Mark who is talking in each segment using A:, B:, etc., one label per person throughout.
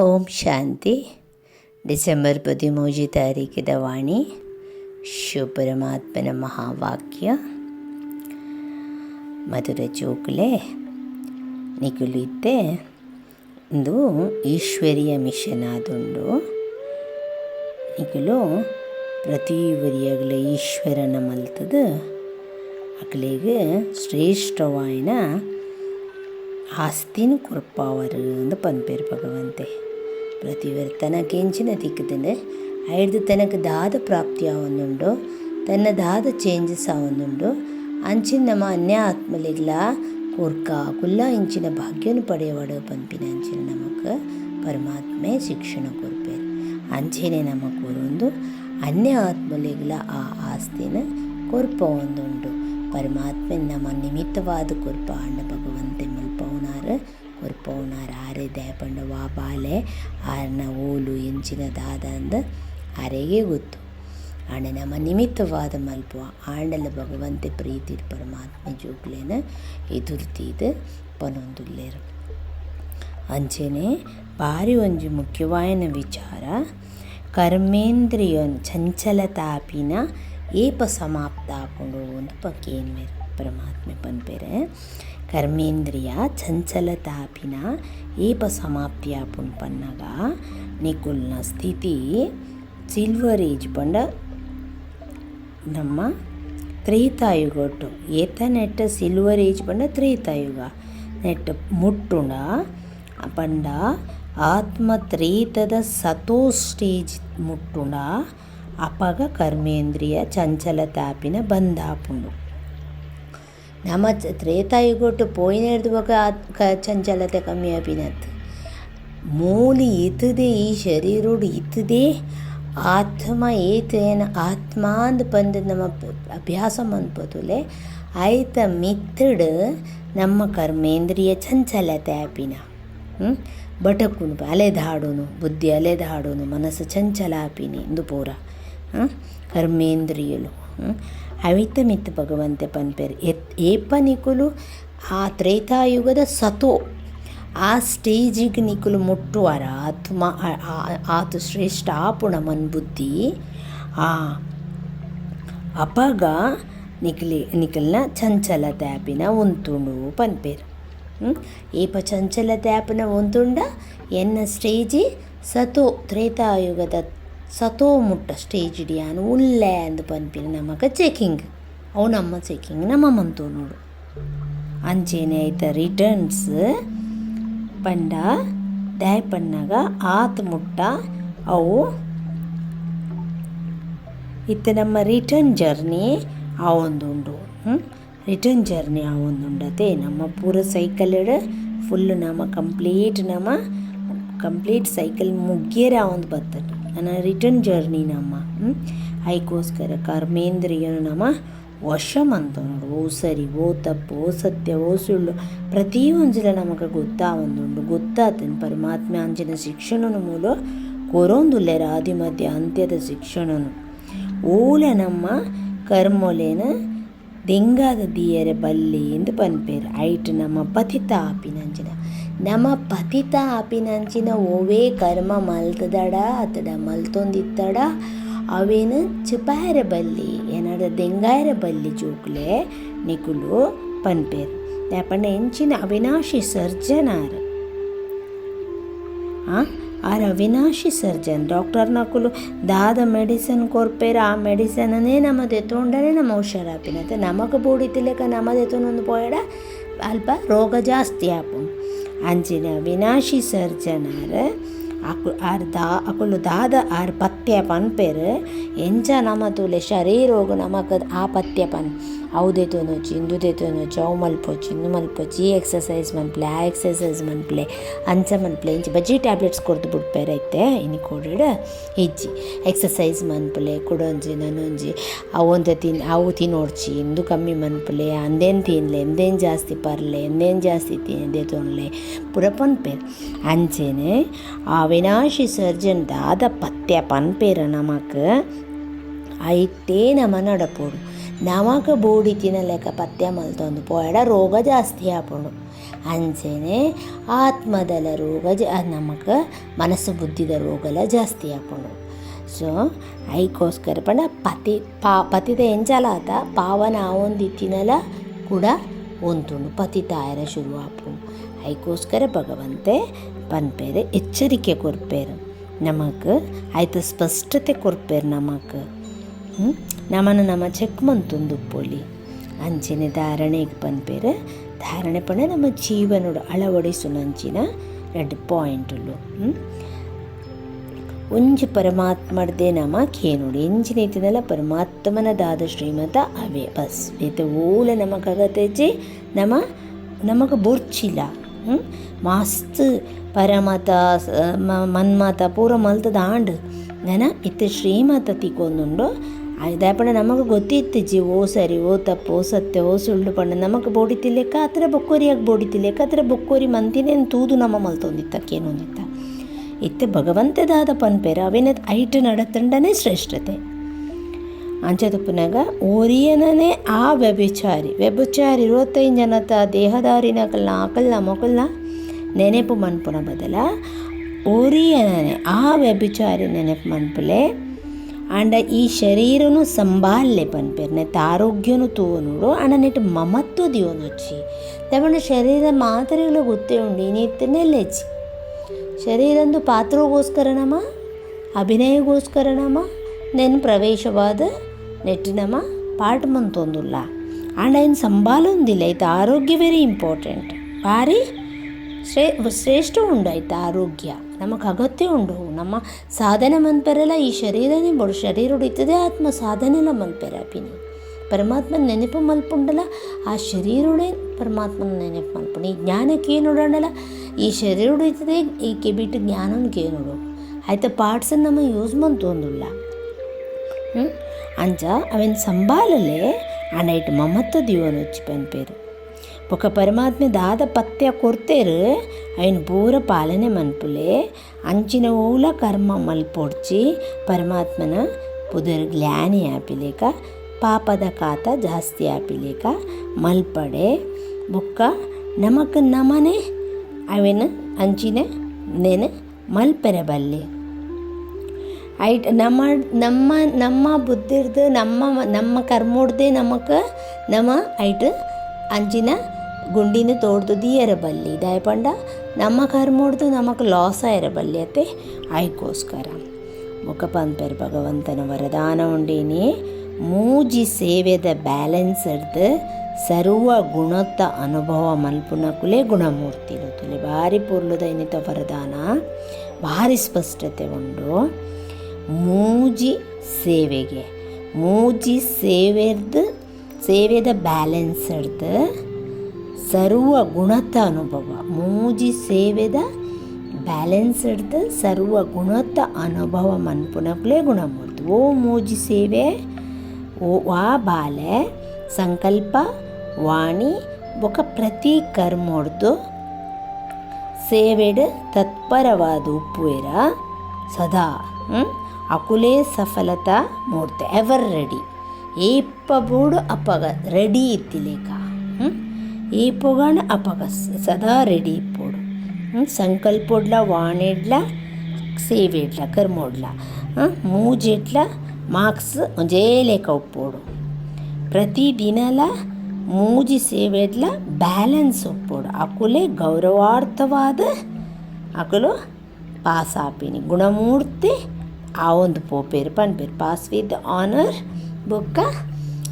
A: ಓಂ ಶಾಂತಿ. December ಪದಿಮೂಜಿ ತಾರೀಕಿದ ವಾಣಿ. ಶಿವಪರಮಾತ್ಮನ ಮಹಾವಾಕ್ಯ. ಮಧುರ ಚೋಕ್ಲೆ. ನಿಗುಲಿದ್ದೆ ಇಂದು Ishwariya mission ಆದುಂಡು. ನಿಗುಲು ಪ್ರತಿ ಒರಿಯಾಗಲ ಈಶ್ವರನ ಮಲ್ತದ ಅಕ್ಲೆಗ್ ಶ್ರೇಷ್ಠವಾಯಿನ ಆಸ್ತಿನ ಕೊರ್ಪಾವರು ಅಂದು ಪನ್ಪೇರು ಭಗವಂತೆ. ಪ್ರತಿವರ್ ಕೆಂಚಿನ ತಿಕ್ಕುತ್ತದೆ ಐಡ್ದು ತನಕ ದಾದ ಪ್ರಾಪ್ತಿ ಆವೊಂದುಂಡು ತನ್ನ ದಾದ ಚೇಂಜಸ್ ಆವೊಂದುಂಡು ಅಂಚಿನ ನಮ್ಮ ಅನ್ಯ ಆತ್ಮಲಿಗ್ಲ ಕೊರ್ಕ ಕುಲ್ಲ ಇಂಚಿನ ಭಾಗ್ಯನು ಪಡೆಯವಾಡು ಪನ್ಪಿನ ಅಂಚಿನ ನಮಕ್ ಪರಮಾತ್ಮೆ ಶಿಕ್ಷಣ ಕೊರ್ಪೇರು ಅಂಚೆನೆ ನಮ್ಮ ಕೊರೊಂದು ಅನ್ಯ ಆತ್ಮಲಿಗ್ಲ ಆ ಆಸ್ತಿನ ಕೊರ್ಪ ಒಂದುಂಡು ಪರಮಾತ್ಮೆ ನಮ್ಮ ನಿಮಿತ್ತವಾದ ಕೊರ್ಪ ಆಂಡ ಭಗವಂತೆ ಮಲ್ಪವನಾರ ಕೊರ್ಪವನಾರ ಆರೆ ದಯಪಂಡ ವಾ ಬಾಲೆ, ಆರ್ನ ಓಲು ಎಂಚಿನ ದಾದ ಅಂದ ಆರೆಗೆ ಗೊತ್ತು. ಆಂಡ ನಮ್ಮ ನಿಮಿತ್ತವಾದ ಮಲ್ಪುವ ಆಂಡಲ ಭಗವಂತೆ ಪ್ರೀತಿ ಪರಮಾತ್ಮೆ ಜೋಗ್ಲೇನ ಎದುರ್ತೀದ ಪನೊಂದುಲ್ಲೇರು. ಅಂಚೆನೆ ಬಾರಿ ಒಂಜಿ ಮುಖ್ಯವಾಯಿನ ವಿಚಾರ ಕರ್ಮೇಂದ್ರಿಯ ಚಂಚಲತಾಪಿನ ಏಪ ಸಮಾಪ್ತ ಆಪುಂಡು ಅಂತ ಪಕ್ಕೇನು ಪರಮಾತ್ಮೆ ಪನ್ಪೇರೆ. ಕರ್ಮೇಂದ್ರಿಯ ಚಂಚಲತಾಪಿನ ಏಪ ಸಮಾಪ್ತಿ ಆಪುಂಡು ಪನ್ನಗ ನಿಕುಲ್ನ ಸ್ಥಿತಿ ಸಿಲ್ವರ್ ಏಜ್ ಪಂಡ ನಮ್ಮ ತ್ರೇತಾಯುಗೊಟ್ಟು ಏತ ನೆಟ್ಟ ಸಿಲ್ವರ್ ಏಜ್ ಪಂಡ ತ್ರೇತಾಯುಗ ನೆಟ್ಟ ಮುಟ್ಟುಂಡ ಪಂಡ ಆತ್ಮ ತ್ರೇತದ ಸತೋ ಸ್ಟೇಜ್ ಮುಟ್ಟುಂಡ ಅಪಗ ಕರ್ಮೇಂದ್ರಿಯ ಚಂಚಲತಾಪಿನ ಬಂದಾಪುಂಡು ನಮ್ಮ ತ್ರೇತಾಯುಗೊಟ್ಟು ಪೋಯಿನೆರ್ದು ಬೊಕ ಕ ಚಂಚಲತೆ ಕಮ್ಮಿ ಆಪಿನತ್ತು ಮೂಲಿ ಇತದೆ ಈ ಶರೀರೋಡು ಇತದೆ ಆತ್ಮ ಏತೇನ ಆತ್ಮ ಅಂದ್ ಪಂದ್ ನಮ್ಮ ಅಭ್ಯಾಸ ಮನ್ಪೊತುಲೆ ಐತ ಮಿತ್ತಡ್ ನಮ್ಮ ಕರ್ಮೇಂದ್ರಿಯ ಚಂಚಲತೆ ಆಪಿನ ಬಟಕುನು ಅಲೆದಾಡುನು ಬುದ್ಧಿ ಅಲೆದಾಡುನು ಮನಸ್ಸು ಚಂಚಲ ಆಪಿನಿ ಇಂದು ಪೂರ. ಕರ್ಮೇಂದ್ರಿಯಲು. ಅವಿತ ಮಿತ್ ಭಗವಂತೆ ಪನ್ಪೇರು ಎತ್ ಏಪ ನಿಕುಲು ಆ ತ್ರೇತಾಯುಗದ ಸತೋ ಆ ಸ್ಟೇಜಿಗೆ ನಿಕುಲು ಮುಟ್ಟುವರ ಆತ್ಮ ಆತು ಶ್ರೇಷ್ಠ ಆಪುಣ ಮನ್ ಬುದ್ಧಿ ಆ ಅಪಗ ನಿಕ್ಲಿ ನಿಕಲ್ನ ಚಂಚಲತೆ ಆಪಿನ ಉಂತುಂಡು ಪನ್ಪೇರು ಏಪ ಚಂಚಲತೆ ಆಪಿನ ಉಂತುಂಡ ಎನ್ನ ಸ್ಟೇಜಿ ಸತೋ ತ್ರೇತಾಯುಗದ ಸತೋ ಮುಟ್ಟ ಸ್ಟೇಜ್ ಇಡಿಯಾನು ಉಲ್ಲೇ ಅಂದು ಪನ್ಪಿನ ನಮಗ ಚೆಕಿಂಗ್ ಅವು ನಮ್ಮ ಚೆಕಿಂಗ್ ನಮ್ಮ ಮಂತು ನೋಡು. ಅಂಚೆನೆ ಐತ ರಿಟರ್ನ್ಸ್ ಪಂಡ, ದಾಯ್ ಪಣ್ಣಗ ಆತ್ ಮುಟ್ಟ, ಅವು ಇತ್ತ ನಮ್ಮ ರಿಟರ್ನ್ ಜರ್ನಿ ಆ ಒಂದುಂಡು ರಿಟರ್ನ್ ಜರ್ನಿ ಆ ಒಂದುಂಡತೆ ನಮ್ಮ ಪೂರ ಸೈಕಲ್ ಫುಲ್ ನಮ್ಮ ಕಂಪ್ಲೀಟ್ ನಮ್ಮ ಕಂಪ್ಲೀಟ್ ಸೈಕಲ್ ಮುಗ್ಗೇರೆ ಆ ಒಂದು ಬರ್ತದೆ ನನ್ನ ರಿಟರ್ನ್ ಜರ್ನಿ ನಮ್ಮ ಐಕೋಸ್ಕರ ಕರ್ಮೇಂದ್ರಿಯನು ನಮ್ಮ ವಶ ಅಂತ ನೋಡು ಓ ಸರಿ, ಓ ತಪ್ಪು, ಓ ಸತ್ಯ, ಓ ಸುಳ್ಳು. ಪ್ರತಿಯೊಂದಿಲ್ಲ ನಮಗೆ ಗೊತ್ತಾ ಒಂದುಂಡು ಗೊತ್ತಾತನ್ ಪರಮಾತ್ಮ ಅಂಚಿನ ಶಿಕ್ಷಣ ಮೂಲ ಕೊರೊಂದುಲ್ಲೆರ ಆದಿ ಮಧ್ಯ ಅಂತ್ಯದ ಶಿಕ್ಷಣನು. ಓಲ ನಮ್ಮ ಕರ್ಮೊಲೆನ ದೆಂಗಾದ ದಿಯರೆ ಬಲ್ಲಿ ಎಂದು ಪನ್ಪೇರು. ಐಟ್ ನಮ್ಮ ಪತಿತ ಆಪಿನಂಚಿನ ನಮ್ಮ ಪತಿತ ಆಪಿನಂಚಿನ ಓವೇ ಕರ್ಮ ಮಲ್ತದಡ ಅತಡ ಮಲ್ತೊಂದಿತ್ತಡ. ಅವೇನು? ಚಿಪಾಯರ ಬಲ್ಲಿ, ಏನಾದ ದೆಂಗಾಯರ ಬಲ್ಲಿ ಜೋಕ್ಲೆ, ನಿಕುಲು, ಪನ್ಪೇರು. ಯಾಪಂಡ ಎಂಚಿನ ಅವಿನಾಶಿ ಸರ್ಜನಾರ. ಆರ್ ಅವಿನಾಶಿ ಸರ್ಜನ್, ಡಾಕ್ಟರ್ ನಕುಲು, ದಾದ ಮೆಡಿಸನ್ ಕೊರ್ಪೇರ, ಆ ಮೆಡಿಸನ್ನೇ ನಮ್ಮ ದೆತ್ತೊಂಡರೆ ನಮ್ಮ ಹುಷಾರಾಪಿನ ನಮಗೆ ಬೂಡಿತಿಲೆಕ ನಮ್ಮ ತೊಂದು ಪೋಯಡ. ಅಲ್ಪ ರೋಗ ಜಾಸ್ತಿ ಆಪು ಅಂಚಿನ ವಿನಾಶಿ ಸರ್ಜನಾರ ಅಕು ಆರ್ ದಾ ಅಕುಲು ದಾದ ಆರ್ ಪಥ್ಯ ಪನ್ಪೆರ್ ಎಂಚ ನಮ ತೂಲೆ ಶರೀರೋಗು ನಮಕ್ ಆ ಪಥ್ಯ ಪನ್ ಇಂದು ದೆತೊನೊಚ್ಚಿ ಅವು ಮಲ್ಪೊಚ್ಚಿ ಇಂದು ಮಲ್ಪೊಚ್ಚಿ ಈ ಎಕ್ಸಸೈಸ್ ಮನ್ಪ್ಲೆ, ಆ ಎಕ್ಸಸೈಸ್ ಮನ್ಪ್ಲೆ, ಅಂಚ ಮನ್ಪ್ಲೆ, ಇಂಚಿ ಬಜ್ಜಿ ಟ್ಯಾಬ್ಲೆಟ್ಸ್ ಕೊರ್ದು ಬಿಡ್ಬೇರೈತೆ ಐತೆ ಇನಿ ಕೊಡಿಡ ಇಜ್ಜಿ ಎಕ್ಸಸೈಸ್ ಮನ್ಪಲೆ, ಕುಡೊಂಜಿ ನನೊಂಜಿ ಅವೊಂದು ತಿನ್, ಅವು ತಿನ್ನೋಡ್ಚಿ, ಇಂದು ಕಮ್ಮಿ ಮನ್ಪಲೆ, ಅಂದೇನು ತಿನ್ಲೆ, ಎಂದೇನು ಜಾಸ್ತಿ ಪರ್ಲೆ, ಎಂದೇನು ಜಾಸ್ತಿ ತಿಂದೆ ತೊನ್ಲೆ ಪುರ. ಪನ್ಪೇರು ಅಂಚೆನೆ ಆ ವಿನಾಶಿ ಸರ್ಜನ್ ದಾದ ಪತ್ತೆ ಪನ್ಪೇರ ನಮಕ್, ಐತೇ ನಮ ನಡಪೋಡು ಬೋಡಿ ತಿನ್ನಲೆಕ್ಕ ಪತ್ತೆ ಮಲ್ತೊಂದು ಪೋಯಡ ರೋಗ ಜಾಸ್ತಿ ಆಪುಂಡು. ಅಂಚೆನೆ ಆತ್ಮದಲ ರೋಗ ಜ ನಮಕ ಮನಸ್ಸು ಬುದ್ಧಿದ ರೋಗಲ ಜಾಸ್ತಿ ಆಪುಂಡು. ಸೊ, ಐಕೋಸ್ಕರ ಪಂಡ ಪತಿ, ಪಾ, ಪತಿದ ಆತ ಪಾವನ ಆವೊಂದಿತ್ತಿನಲ ಕೂಡ ಒಂತುಂಡು ಪತಿ ತಾಯರ ಶುರು ಆಪುಂಡು. ಐಕೋಸ್ಕರ ಭಗವಂತೆ ಪನ್ಪೇರೆ ಎಚ್ಚರಿಕೆ ಕೊರ್ಪೇರು ನಮಕ್ ಆಯ್ತು ಸ್ಪಷ್ಟತೆ ಕೊರ್ಪೇರು ನಮಕ್? ನಮನ ನಮ ಪೊಲಿ. ಅಂಚಿನ ಧಾರಣೆಗೆ ಪನ್ಪೇರು ಧಾರಣೆ ಪಣ ನಮ್ಮ ಜೀವನೋಡು ಅಳವಡಿಸುನಂಚಿನ ಎರಡು ಪಾಯಿಂಟುಲು? ಒಂಜಿ ಪರಮಾತ್ಮಡ್ದೆ ನಮ ಕೇನುಡು. ಎಂಚಿನ ಇತ್ತಿನಲ ಪರಮಾತ್ಮನ ದಾದ ಶ್ರೀಮತ ಅವೇ. ಬಸ್. ಇತ್ತೆ ಓಲ ನಮಕ್ ಅಗತೆಜ್ಜಿ ನಮ ನಮಕ್ ಬೊರ್ಚಿಲ್ಲ? ಮಸ್ತ್ ಪರಮತ ಮನ್ಮತ ಪೂರ ಮಲ್ತದ ಆಂಡ್ ನೆನ ಇತ್ತೆ ಶ್ರೀಮತ ತಿಕ್ಕೊಂದುಂಡು ದಾಯಪಂಡ ನಮಗೆ ಗೊತ್ತಿತ್ತಿಜ್ಜಿ ಓ ಸರಿ, ಓ ತಪ್ಪು, ಓ ಸತ್ಯ, ಓ ಸುಳ್ಳು ಪಂಡ, ನಮಗೆ ಬೋಡಿತಿಲ್ಲೆಕ್ಕ ಆತರ ಬೊಕ್ಕೋರಿಯಾಗಿ ಬೋಡಿತಿಲ್ಲೆಕ್ಕ ಆತರ ಬೊಕ್ಕೋರಿ ಮಂತಿನೇನು ತೂದು ನಮ್ಮ ಮಲ್ತೊಂದಿತ್ತಕ್ಕೇನೊಂದಿತ್ತ ಇತ್ತೆ ಭಗವಂತದಾದ ಪನ್ಪೇರ ಅವಿನ ಐಟ್ ನಡತಂಡನೇ ಶ್ರೇಷ್ಠತೆ. ಅಂಚದಪ್ಪನಾಗ ಓರಿಯನೇ ಆ ವ್ಯಭಿಚಾರಿ ವ್ಯಭಿಚಾರಿ ಇರುವತ್ತೈದು ಜನತ ದೇಹದಾರಿನಕಲ್ನ ಕಲ್ಲ ಮೊಕಲ್ಲ ನೆನೆಪು ಮನ್ಪುನ ಬದಲ ಓರಿಯನೇ ಆ ವ್ಯಭಿಚಾರಿ ನೆನಪು ಮನ್ಪುಲೆ ಅಂಡ ಈ ಶರೀರನು ಪನ್ಪೇರು ನೆತ್ತ ಆರೋಗ್ಯನು ತೋನುಡು ಆಂಡ ನೆಟ್ಟು ಮಮತ್ವ ದಿಯೋನೊಚ್ಚಿ ತಮ್ಮ ಶರೀರ ಮಾತ್ರೆಗಳು ಗೊತ್ತೇ ಉಂಡು ಇನ್ನಿತ್ತನೇ ಲೆಚ್ಚಿ ಶರೀರಂದು ಪಾತ್ರಗೋಸ್ಕರನಮ ಅಭಿನಯಗೋಸ್ಕರನಮ ನೆನ್ ಪ್ರವೇಶವಾದ ನೆಟ್ಟಿನಮ ಪಾಠ ಮಂತೊಂದುಲ್ಲ. ಆಂಡ ಏನು ಸಂಭಾಲೊಂದಿಲ್ಲ ಇದು ಆರೋಗ್ಯ ವೆರಿ ಇಂಪಾರ್ಟೆಂಟ್ ಭಾರಿ ಶ್ರೇ, ಶ್ರೇಷ್ಠ ಶ್ರೇಷ್ಠವುಂಡಾಯ್ತಾ ಆರೋಗ್ಯ. ನಮಗೆ ಅಗತ್ಯ ಉಂಡು. ನಮ್ಮ ಸಾಧನೆ ಮನ್ಪೆರೆಲ್ಲ ಈ ಶರೀರನೇ ಬಡ ಶರೀರ ಉಡಿತದೆ ಆತ್ಮ ಸಾಧನೆಲ್ಲ ಮನ್ಪೆರ ಪಿನಿ ಪರಮಾತ್ಮನ ನೆನಪು ಮಲ್ಪುಂಡಲ್ಲ ಆ ಶರೀರನೇ ಪರಮಾತ್ಮನ ನೆನಪು ಮಲ್ಪುಂಡು. ಈ ಜ್ಞಾನಕ್ಕೆ ಏನು ನೋಡೋಣಲ್ಲ ಈ ಶರೀರ ಉಡಿತದೆ ಈ ಕೆಬಿಟ್ಟು ಜ್ಞಾನಕ್ಕೆ ಉಡು ಐತೆ ಪಾರ್ಟ್ಸನ್ನು ನಮ್ಮ ಯೂಸ್ ಮಂತೊಂದುಲ್ಲ ಅಂಚ ಅವೇನು ಸಂಭಾಲಲೆ ಆ ನೈಟ್ ಮಮತ್ತ ದೀವನ ಪೇರು ఒక ಪರಮಾತ್ಮೆ ಪತ್ಯ ಕೊರ್ತೆರ್ ಅಯ್ನ ಪೂರ ಪಾಲನೆ ಮನ್ಪುಲೆ ಅಂಚಿನ ಓಲ ಕರ್ಮ ಮಲ್ಪೊಡ್ಚಿ ಪರಮಾತ್ಮನ ಪುದರ್ ಗ್ಲಾನಿ ಆಪಿಲೇಕ ಪಾಪದ ಕಾತ ಜಾಸ್ತಿ ಆಪಿಲೇಕ ಮಲ್ಪಡೆ ಬೊಕ್ಕ ನಮಕ್ ನಮನೆ ಅವೆನ ಅಂಚಿನ ನೆನೆ ಮಲ್ಪೆರೆ ಬಲ್ಲಿ ಐಟ್ ನಮ್ಮ ನಮ್ಮ ನಮ್ಮ ಬುದ್ಧಿರ್ದು ನಮ್ಮ ನಮ್ಮ ಕರ್ಮೋಡ್ದೆ ನಮಕ್ ನಮ್ಮ ಐಟ್ ಅಂಚಿನ ಗುಂಡಿನ ತೋಡ್ದು ದಿಯರಬಲ್ಲಿ ದಾಯಪಂಡ ನಮ್ಮ ಕರ್ಮೋಡ್ದು ನಮಕ್ ಲಾಸ ಇರಬಲ್ಲಿ ಅತ್ತೆ. ಆಯ್ಕೋಸ್ಕರ. ಮುಖ ಪಂಪೆರ್ ಭಗವಂತನ ವರದಾನ ಉಂಡೇನೆ. ಮೂಜಿ ಸೇವೆದ ಬ್ಯಾಲೆನ್ಸ್ ಇರ್ದು ಸರ್ವ ಗುಣತ್ತ ಅನುಭವ ಮಲ್ಪುನಕುಲೆ ಗುಣಮೂರ್ತಿಲು. ತುಲೆ ಭಾರಿ ಪೂರ್ಲದ ವರದಾನ. ಭಾರಿ ಸ್ಪಷ್ಟತೆ ಉಂಡು. ಮೂಜಿ ಸೇವೆಗೆ. ಮೂಜಿ ಸೇವೆದ ಸೇವೆದ ಬ್ಯಾಲೆನ್ಸ್ ಹಿಡ್ದು ಸರ್ವ ಗುಣತ ಅನುಭವ ಮೂಜಿ ಸೇವೆದ ಬ್ಯಾಲೆನ್ಸ್ ಹಿಡ್ದು ಸರ್ವ ಗುಣತ ಅನುಭವ ಮನ್ಪುನಕ್ಲೆ ಗುಣಮೂರ್ತಿ. ಓ ಮೂಜಿ ಸೇವೆ, ಓ ವಾ ಬಾಲೆ, ಸಂಕಲ್ಪ, ವಾಣಿ, ಬೊಕ ಪ್ರತಿ ಕರ್ಮೊಡ್ದು ಸೇವೆಡ್ ತತ್ಪರವಾದ ಉಪ್ಪುವೆರ ಸದಾ? ಅಕುಲೇ ಸಫಲತಾ ಮೂರ್ತಿ, ಎವರ್ ರೆಡಿ. ಏಪ್ಪ ಬೂಡು ಅಪಗ ರೆಡಿ ಇತ್ತಿಲೇಕ ಏಪೊಗಾಣ ಅಪಗ ಸ- ಸದಾ ರೆಡಿ ಪೋಡು? ಸಂಕಲ್ಪೊಡ್ಲ ವಾಣಿಡ್ಲ ಸೇವೆಡ್ಲ ಕರ್ಮೋಡ್ಲ ಹ್ಮ್? ಮೂಜೆಡ್ಲ ಮಾರ್ಕ್ಸ್ ಒಂಜೇ ಲೆಕ್ಕ ಉಪ್ಪೋಡು ಪ್ರತಿ ದಿನಲ ಮೂಜಿ ಸೇವೆಡ್ಲ ಬ್ಯಾಲೆನ್ಸ್ ಒಪ್ಪೋಡು. ಅಕುಲೆ ಗೌರವಾರ್ಥವಾದ ಅಕುಲು ಪಾಸ್ ಆಪಿನಿ ಗುಣಮೂರ್ತಿ, ಆ ಒಂದು ಪೋಪೇರು ಪನ್ಪೇರು. ಪಾಸ್ ವಿತ್ ಆನರ್ ಬೊಕ್ಕ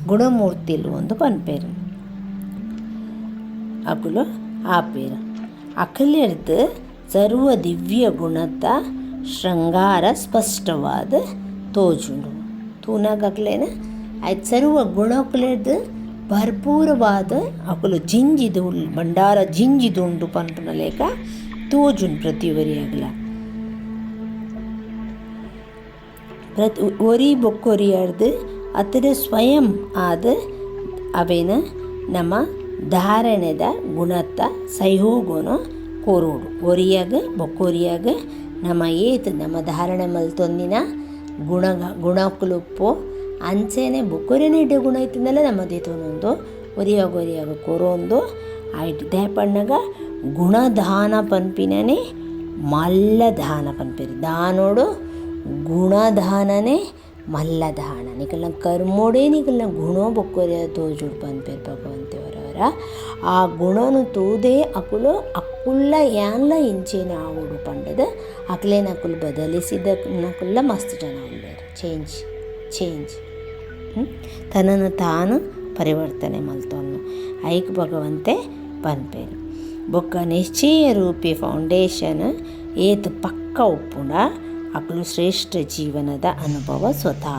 A: ಗುಣಮೂರ್ತಿಲು ಒಂದು ಪನ್ಪೇರು. ಅಕುಲು ಆಪೇರು ಅಕಲೆರ್ದು ಸರ್ವ ದಿವ್ಯ ಗುಣದ ಶೃಂಗಾರ ಸ್ಪಷ್ಟವಾದ ತೋಜುಂಡು. ತೂನಾಗಕ್ಲೇನ ಆಯ್ತು ಸರ್ವ ಗುಣಕುಲೆರ್ದು ಭರ್ಪೂರವಾದ ಅಕುಲು ಜಿಂಜಿದು, ಭಂಡಾರ ಜಿಂಜಿದುಂಡು ಪನ್ಪುನ ಲೇಕ ತೋಜುಂಡು ಪ್ರತಿ ಒರಿಯಾಗಲ ಪ್ರತಿ ಒರಿ ಬೊಕ್ಕೊರಿಯಾರ್ದು ಅತರ ಸ್ವಯಂ ಆದ ಅವೇನ? ನಮ್ಮ ಧಾರಣೆದ ಗುಣತ್ತ ಸೈಹೋಗೋನು ಕೋರೋಡು. ಒರಿಯಾಗ ಬೊಕ್ಕೊರಿಯಾಗ ನಮ್ಮ ಏತ್ ನಮ್ಮ ಧಾರಣೆ ಮಲ್ತೊಂದಿನ ಗುಣ, ಗುಣಕುಲುಪ್ಪು, ಅಂಚೆನೆ ಬೊಕ್ಕೊರಿನ ಇಡ್ಡೆ ಗುಣ ಇತ್ತಿಂದಲೇ ನಮ್ಮ ದೇತೊಂದೊಂದು ಒರಿಯಾಗ ಒರಿಯಾಗ ಕೋರೊಂದು, ಆಯ್ತು ದೇ ಪಣ್ಣಗ ಗುಣದಾನ ಮಲ್ಲ ದಾನ ಪನ್ಪಿರಿ. ದಾನೋಡು ಗುಣದಾನನೇ, ಮಲ್ಲದಾನ. ನಿಕಲ್ನ ಕರ್ಮೋಡೆ ನಿಕಲ್ನ ಗುಣೋ ಬೊಕ್ಕೊರೆ ತೋಜುಡು ಪನ್ಪೇರು ಭಗವಂತೇವರವರ ಆ ಗುಣನು ತೂದೇ ಅಕುಲು ಅಕ್ಕುಲ್ಲ ಯಾನ್ಲ ಇಂಚೇನ ಆವುಡು ಪಂಡದ, ಅಕ್ಲೇನ ಅಕುಲು ಬದಲಿಸಿದ ನಕುಲ್ಲ ಮಸ್ತ್ ಜನ ಉಳ್ಳೇರು ಚೇಂಜ್ ಚೇಂಜ್ ತನ್ನನ್ನು ತಾನು ಪರಿವರ್ತನೆ ಮಲ್ತೋನು ಐಕ್ ಭಗವಂತೆ ಪನ್ಪೇರು. ಬೊಕ್ಕ ನಿಶ್ಚಯ ರೂಪಿ ಫೌಂಡೇಶನ್ ಏತ್ ಪಕ್ಕ ಉಪ್ಪುಂಡ, ಅಕ್ಲು ಶ್ರೇಷ್ಠ ಜೀವನದ ಅನುಭವ ಸ್ವತಃ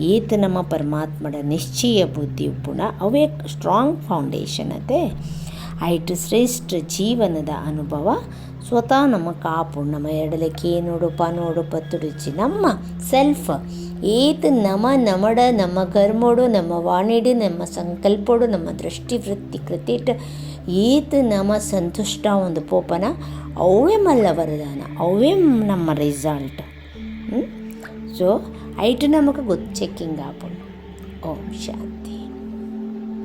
A: ಏತ್ ನಮ್ಮ ಪರಮಾತ್ಮಡ ನಿಶ್ಚಯ ಬುದ್ಧಿ ಉಪ್ಪುಂಡ ಅವೇ ಸ್ಟ್ರಾಂಗ್ ಫೌಂಡೇಶನ್ ಅದೇ ಐಟ್ ಶ್ರೇಷ್ಠ ಜೀವನದ ಅನುಭವ. ಸ್ವತಃ ನಮ್ಮ ಕಾಪು ನಮ್ಮ ಎಡಲಕ್ಕೆ ನೋಡು ಪನೋಡು ಪತ್ತುಡುಚಿ ನಮ್ಮ ಸೆಲ್ಫ್. ಏತ್ ನಮ ನಮಡ ನಮ್ಮ ಕರ್ಮೋಡು ನಮ್ಮ ವಾಣಿಡು ನಮ್ಮ ಸಂಕಲ್ಪೋಡು ನಮ್ಮ ದೃಷ್ಟಿವೃತ್ತಿ ಕೃತಿಟ್. ಏತ್ ನಮ ಸಂತುಷ್ಟ ಒಂದು ಪೋಪನ ಅವೇ ಮಲ್ಲ ವರದಾನ ಅವೇ ನಮ್ಮ ರಿಸಲ್ಟ್ ಸೊ ಐಟ್ ನಮಗೆ ಗೊತ್ತು ಚೆಕ್ಕಿಂಗ್ ಆಪುಂಡು ಓಂ ಶಾಂತಿ